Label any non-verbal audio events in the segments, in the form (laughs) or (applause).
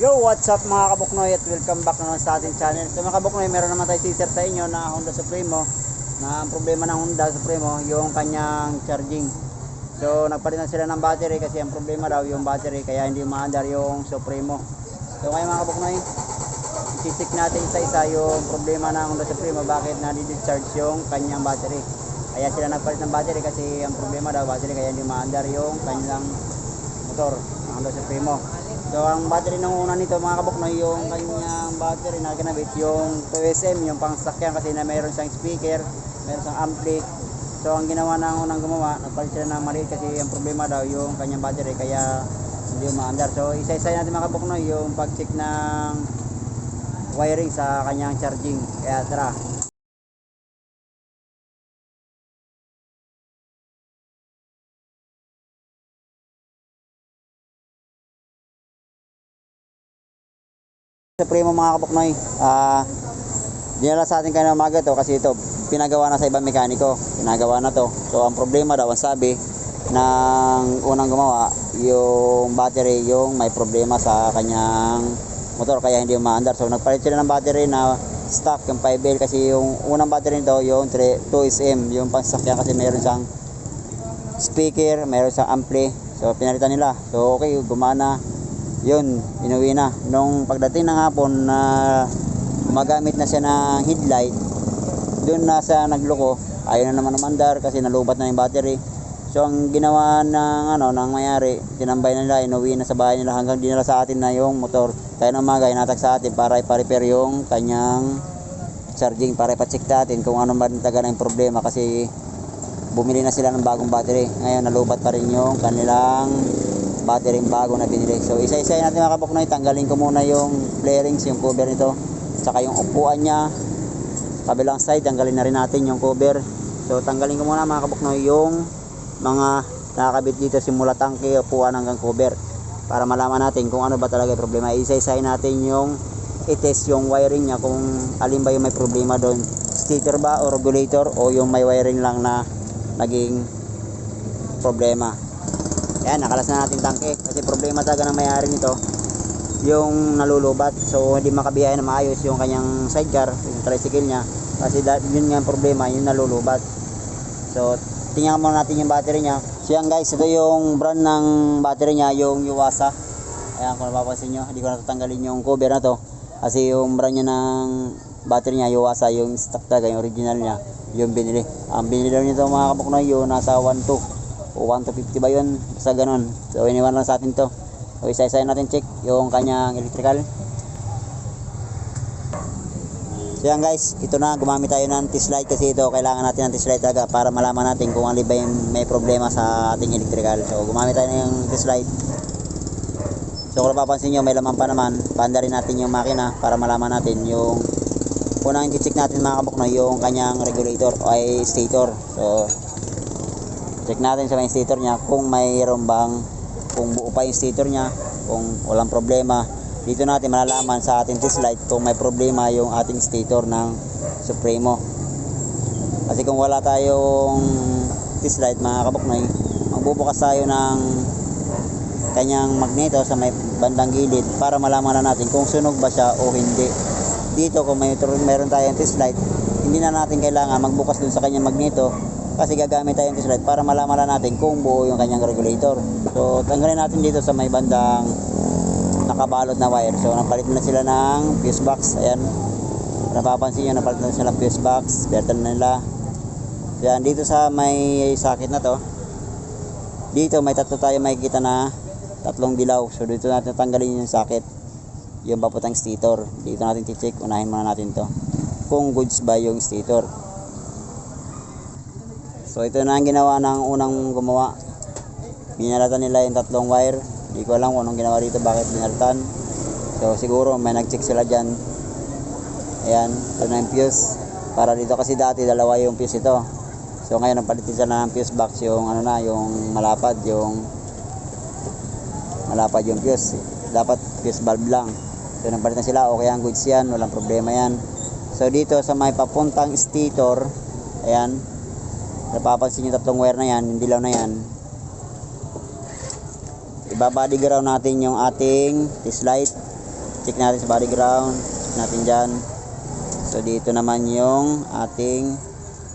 Yo, what's up mga kabuknoy at welcome back naman sa ating channel. So mga kabuknoy, meron naman tayo teaser sa inyo na Honda Supremo na ang problema ng Honda Supremo yung kanyang charging. So nagpalitan sila ng battery kasi ang problema daw yung battery kaya hindi umaandar yung Supremo. So ngayon mga kabuknoy, isisik natin isa-isa yung problema ng Honda Supremo bakit na-discharge yung kanyang battery. Kaya sila nagpalit ng battery kasi ang problema daw battery kaya hindi umaandar yung kanyang motor ng Honda Supremo. So ang battery ng una nito mga kabuknoy yung kanyang battery na ginamit yung 2SM yung pangsakyan kasi na mayroon siyang speaker, mayroon siyang ampli. So ang ginawa ng unang gumawa, nagpalit sila ng maliit kasi ang problema daw yung kanyang battery kaya hindi umaandar. So isa-isa natin mga kabuknoy yung pag-check ng wiring sa kanyang charging. Kaya tara. Supremo mga kabuknoy, ah dinala sa atin kanina umaga to kasi ito pinagawa na sa ibang mekaniko, pinagawa na to. So ang problema daw ang sabi ng unang gumawa, yung battery yung may problema sa kanyang motor kaya hindi umaandar. So nagpalit sila ng battery na stock yung 5L kasi yung unang battery nito yung 2SM, yung pangsakyan kasi meron siyang speaker, meron siyang ampli. So pinalitan nila. So okay, gumana yun, inuwi na. Nung pagdating ng hapon na gumagamit na siya ng headlight, doon na sa nagloko, ayaw na naman umandar kasi nalubat na yung battery. So ang ginawa ng ano ng mayari, tinambay na nila, inuwi na sa bahay nila hanggang dinala sa atin na yung motor. Kaya nung umaga, inatag sa atin para ipa-repair yung kanyang charging para ipa-check natin kung ano ba taga yung problema kasi bumili na sila ng bagong battery. Ngayon nalubat pa rin yung kanilang battery bago na binili. So isa-isa natin mga kabuknoy, tanggalin ko muna yung flarings, yung cover nito, saka yung upuan niya. Kabilang side, tanggalin na rin natin yung cover. So tanggalin ko muna mga kabuknoy yung mga nakakabit dito simula tangke, upuan hanggang cover para malaman natin kung ano ba talaga yung problema. Isa-isa natin yung i-test yung wiring niya kung alin ba yung may problema doon. Stator ba o regulator o yung may wiring lang na naging problema. Yan, nakalas na natin tangke. Kasi problema talaga ng may-ari nito, yung nalulubat. So, hindi makabiyahe na maayos yung kanyang sidecar, yung tricycle niya. Kasi yun nga ang problema, yung nalulubat. So, tingnan muna natin yung battery niya. So, yan guys, ito yung brand ng battery niya, yung Yuasa. Ayan, kung napapansin nyo, hindi ko natatanggalin yung cover na to. Kasi yung brand niya ng battery niya, Yuasa, yung stock talaga, yung original niya, yung binili. Ang binili daw nito mga kapuknoy, yung nasa 1.2 o 1 to 50 ba yun? Sa ganun. So iniwan lang sa atin to. So isa-isa natin check yung kanyang electrical. So yan guys. Ito na gumamit tayo ng test light kasi ito kailangan natin ng test light talaga para malaman natin kung ano ba yung may problema sa ating electrical. So gumamit tayo ng test light so kung napapansin nyo may laman pa naman. Panda rin natin yung makina para malaman natin yung unang i-check natin mga kabuknoy yung kanyang regulator o ay stator. So check natin sa may stator niya kung mayroon bang kung buo pa yung stator niya kung walang problema. Dito natin malalaman sa ating test light kung may problema yung ating stator ng Supremo. Kasi kung wala tayong test light mga kabuknoy magbubukas tayo ng kanyang magneto sa may bandang gilid para malaman na natin kung sunog ba siya o hindi. Dito kung may meron tayong test light hindi na natin kailangan magbukas dun sa kanyang magneto kasi gagamit tayong test light para malaman na natin kung buo yung kanyang regulator. So tanggalin natin dito sa may bandang nakabalot na wire. So napalit na sila ng fuse box. Ayan. Napapansin nyo, napalit na sila ng fuse box. Bertan na nila. Yan, dito sa may socket na to. Dito may tatlo tayo makikita na tatlong dilaw. So dito natin tanggalin yung socket. Yung paputang stator. Dito natin i-check. Unahin muna natin to. Kung goods ba yung stator. So ito na ang ginawa ng unang gumawa. Binalatan nila yung tatlong wire. Hindi ko alam kung anong ginawa dito, bakit binalatan. So siguro may nag-check sila dyan. Ayan, ito na yung fuse. Para dito kasi dati dalawa yung fuse ito. So ngayon napalitin sila ng fuse box yung ano na, yung malapad, yung malapad yung fuse. Dapat fuse valve lang. So napalitan sila, okay ang goods yan, walang problema yan. So dito sa may papuntang stator, ayan, napapansin yung tatlong wire na yan, yung dilaw na yan. Ibabody ground natin yung ating test light check natin sa body ground, check natin dyan. So dito naman yung ating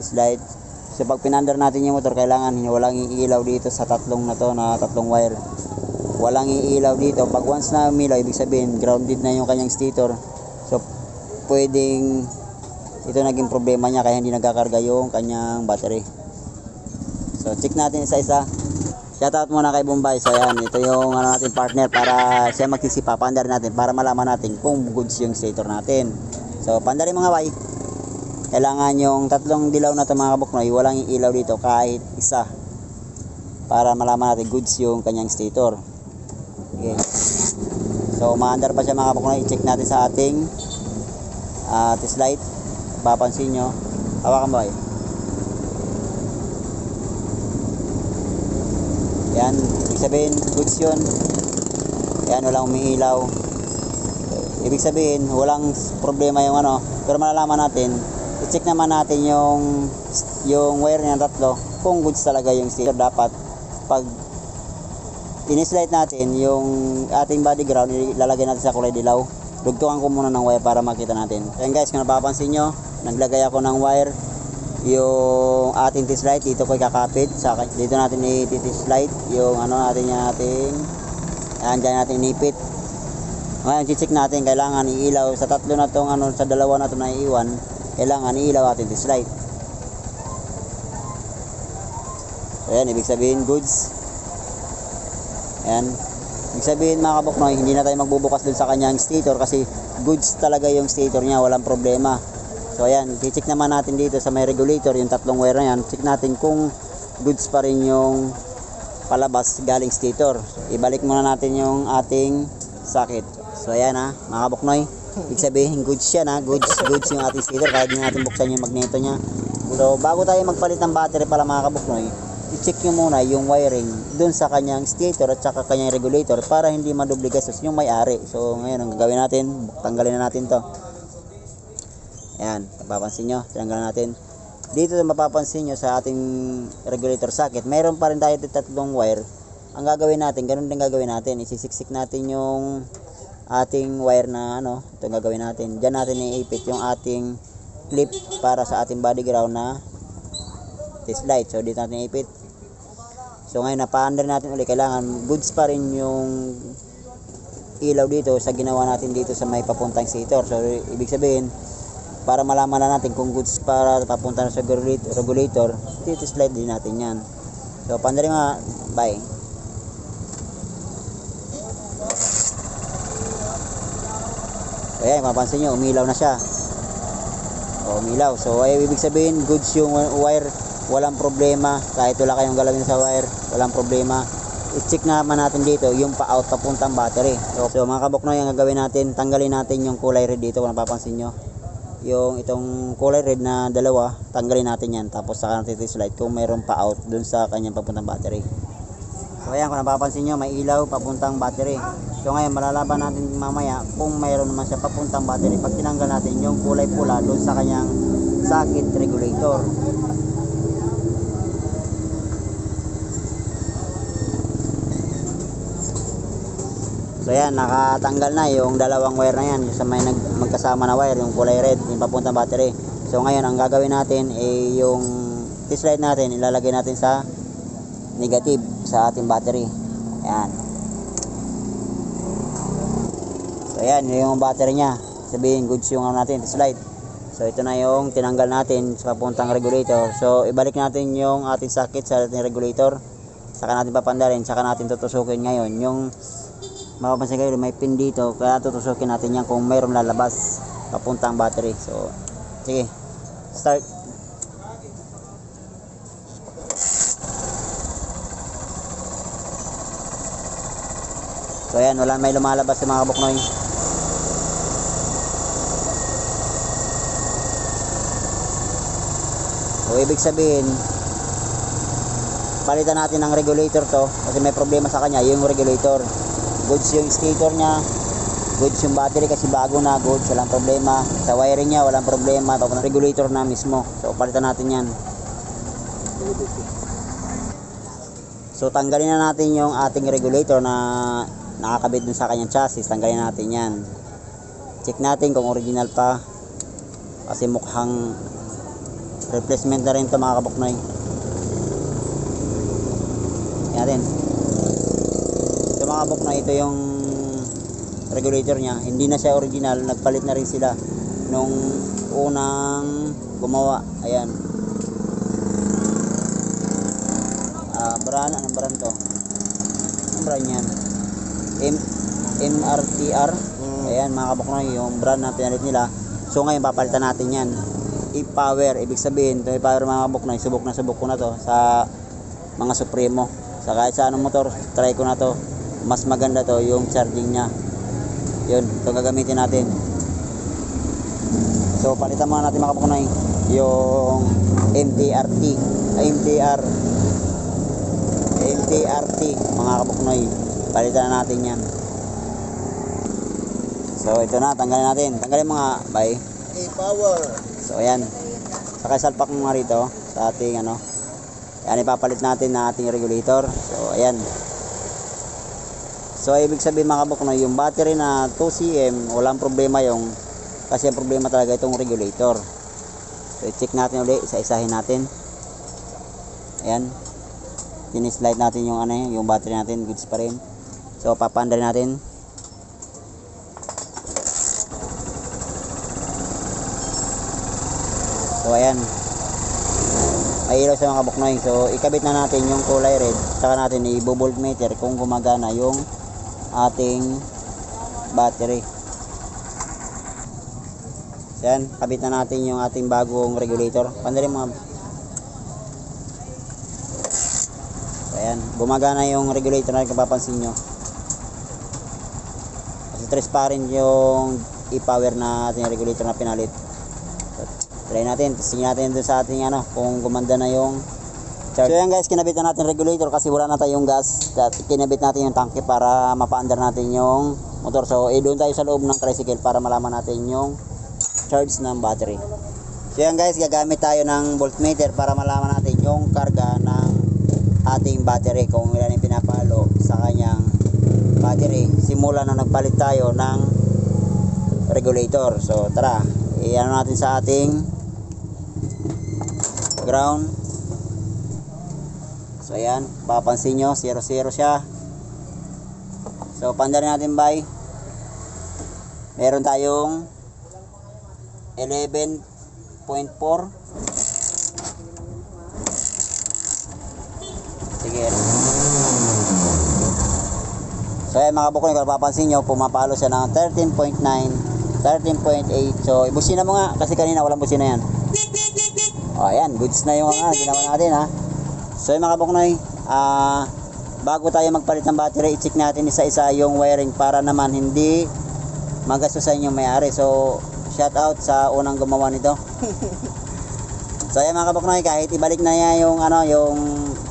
slide. So pag pinandar natin yung motor, kailangan walang iilaw dito sa tatlong na to na tatlong wire. Walang iilaw dito. Pag once na umilaw, ibig sabihin grounded na yung kanyang stator. So pwedeng ito naging problema niya kaya hindi nagkakarga yung kanyang battery. So check natin isa-isa. Shoutout muna kay Bombay. So yan, ito yung ano natin partner para siya magsisipa, pandar natin para malaman natin kung goods yung stator natin. So pandarin mga bay. Kailangan yung tatlong dilaw na ito mga kabuknoy, walang ilaw dito kahit isa. Para malaman natin goods yung kanyang stator. Okay. So maandar pa siya mga kabuknoy, i-check natin sa ating uh, test light. Papansin nyo. Hawakan ba kayo? Yan, ibig sabihin, goods yun. Yan, walang umiilaw. Ibig sabihin, walang problema yung ano. Pero malalaman natin, i-check naman natin yung yung wire niya tatlo kung goods talaga yung sticker dapat pag in-slide natin yung ating body ground ilalagay natin sa kulay dilaw dugtungan ko muna ng wire para makita natin ayan guys kung napapansin nyo naglagay ako ng wire. Yung ating test light dito ko ikakapit. Sa dito natin i-test light. Yung ano natin yung ating ayan dyan natin inipit. Ngayon check natin kailangan iilaw. Sa tatlo na tong ano sa dalawa na to na iiwan kailangan iilaw ating test light. So yan ibig sabihin goods. Yan ibig sabihin mga kabuknoy hindi na tayo magbubukas dun sa kanyang stator kasi goods talaga yung stator niya walang problema So ayan, i-check naman natin dito sa may regulator, yung tatlong wire na yan. Check natin kung goods pa rin yung palabas galing stator. Ibalik muna natin yung ating socket. So ayan ha, mga kabuknoy. Ibig sabihin goods siya na, goods, goods yung ating stator. Kahit hindi natin buksan yung magneto niya. So bago tayo magpalit ng battery pala mga kabuknoy, i-check nyo muna yung wiring dun sa kanyang stator at saka kanyang regulator para hindi madubligastos yung may-ari. So ngayon, ang gagawin natin, tanggalin na natin to. Ayan, mapapansin nyo, tinanggalan natin. Dito mapapansin nyo sa ating regulator socket, mayroon pa rin tayo dito tatlong wire. Ang gagawin natin, ganun din gagawin natin. Isisiksik natin yung ating wire na ano, ito gagawin natin. Diyan natin iipit yung ating clip para sa ating body ground na test light. So dito natin iipit. So ngayon napa-under natin ulit, kailangan goods pa rin yung ilaw dito sa ginawa natin dito sa may papuntang stator. So ibig sabihin, para malaman na natin kung goods para papunta na sa regulator, dito slide din natin yan. So pandali mga bye. So ayan mapansin nyo umilaw na siya. O, umilaw. So ay ibig sabihin goods yung wire walang problema. Kahit wala kayong galawin sa wire walang problema. I-check naman natin dito yung pa-out papuntang battery. So, so mga kabuknoy ang gagawin natin tanggalin natin yung kulay red dito kung napapansin nyo yung itong kulay red na dalawa, tanggalin natin yan. Tapos saka natin ito slide kung mayroon pa out dun sa kanyang papuntang battery. So ayan, kung napapansin nyo, may ilaw papuntang battery. So ngayon, malalaban natin mamaya kung mayroon naman siya papuntang battery. Pag tinanggal natin yung kulay pula dun sa kanyang socket regulator. So yan, nakatanggal na yung dalawang wire na yan sa may nag, magkasama na wire, yung kulay red, yung papuntang battery. So ngayon, ang gagawin natin ay yung test light natin, ilalagay natin sa negative sa ating battery. Ayan. So yan, yung battery niya. Sabihin, goods yung ano natin, test light. So ito na yung tinanggal natin sa papuntang regulator. So ibalik natin yung ating socket sa ating regulator. Saka natin papandarin, saka natin tutusukin ngayon yung mapapansin kayo may pin dito. Kaya tutusukin natin yan kung mayroong lalabas papuntang battery. So sige. Start. So ayan wala may lumalabas sa mga kabuknoy so ibig sabihin palitan natin ng regulator to kasi may problema sa kanya yung regulator goods yung stator niya. Goods yung battery kasi bago na goods walang problema. Sa wiring niya walang problema. Papunta regulator na mismo. So palitan natin yan. So tanggalin na natin yung ating regulator na nakakabit dun sa kanyang chassis. Tanggalin natin yan. Check natin kung original pa. Kasi mukhang replacement na rin ito mga kabuknoy natin mga kabuknoy ito yung regulator niya. Hindi na siya original nagpalit na rin sila nung unang gumawa. Ayan. Ah brand anong brand to? Anong brand yan? M MRTR ayan mga kabuknoy yung brand na pinalit nila. So ngayon papalitan natin yan. I-power ibig sabihin ito i-power mga kabuknoy subok na subok ko na to sa mga Supremo. Sa kahit sa anong motor try ko na to mas maganda to yung charging nya yun ito gagamitin natin. So palitan muna natin mga kabuknoy yung MTRT ay MTR MTRT mga kabuknoy palitan na natin yan. So ito na tanggalin natin. Tanggalin mga bay power. So ayan. Saka salpak mo nga rito sa ating ano yan ipapalit natin na ating regulator. So ayan so ibig sabihin mga kabuknoy yung battery na 2cm walang problema yung kasi ang problema talaga itong regulator. So i-check natin ulit isa-isahin natin. Ayan. Tinislide natin yung ano yung battery natin goods pa rin. So papanda rin natin. So ayan. May sa mga kabuknoy so ikabit na natin yung kulay red saka natin i-voltmeter kung gumagana yung ating battery yan kabit na natin yung ating bagong regulator pandarin mga ayan, gumagana yung regulator na kung papansin nyo. Kasi transparent yung i-power na ating regulator na pinalit. Try natin, testing natin dun sa ating ano, kung gumanda na yung. So yan guys, kinabit na natin regulator kasi wala na tayong gas. At kinabit natin yung tangke para mapaandar natin yung motor. So, eh, doon tayo sa loob ng tricycle para malaman natin yung charge ng battery. So yan guys, gagamit tayo ng voltmeter para malaman natin yung karga ng ating battery kung ilan yung pinapalo sa kanyang battery simula na nagpalit tayo ng regulator so tara iyan natin sa ating ground so ayan papansin nyo 0 0 siya so pandarin natin by meron tayong 11.4 Sige. So ayan mga bukol, kung papansin nyo, pumapalo siya ng 13.9, 13.8. So ibusina mo nga, kasi kanina walang busina yan. O ayan, goods na yung mga ginawa natin ha. So yung mga buknoy, ah, bago tayo magpalit ng battery, i-check natin isa-isa yung wiring para naman hindi magastusan yung may-ari. So shout out sa unang gumawa nito. (laughs) So ayan mga kabuknoy, kahit ibalik na niya yung ano, yung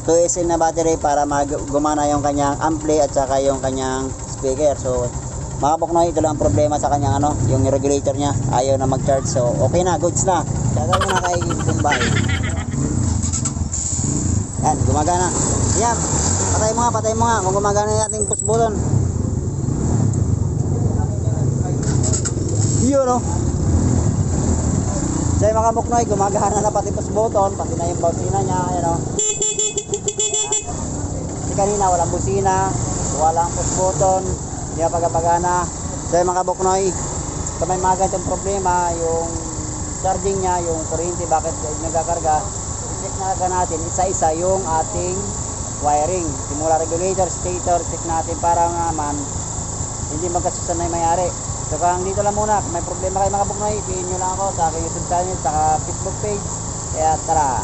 2SM na battery para mag gumana yung kanyang ampli at saka yung kanyang speaker. So mga kabuknoy, ito lang ang problema sa kanyang ano, yung regulator niya, ayaw na mag-charge. So okay na, goods na. Shoutout muna kay Bombay. Yan, gumagana. Yan, patay mo nga, patay mo nga kung gumagana yung ating push button. Yun no. So yung mga muknoy, gumagana na pati push button, pati na yung busina niya, ayan o. Kasi kanina walang busina, walang push button, hindi na pagapagana. So yung mga buknoy, ito may mga ganitong problema, yung charging niya, yung kuryente, bakit nagkakarga, na natin isa-isa yung ating wiring. Simula regulator, stator, check natin para naman hindi magkasusan na yung mayari. So dito lang muna, kung may problema kayo mga buknoy, piliin nyo lang ako sa aking YouTube channel, saka Facebook page. Kaya tara,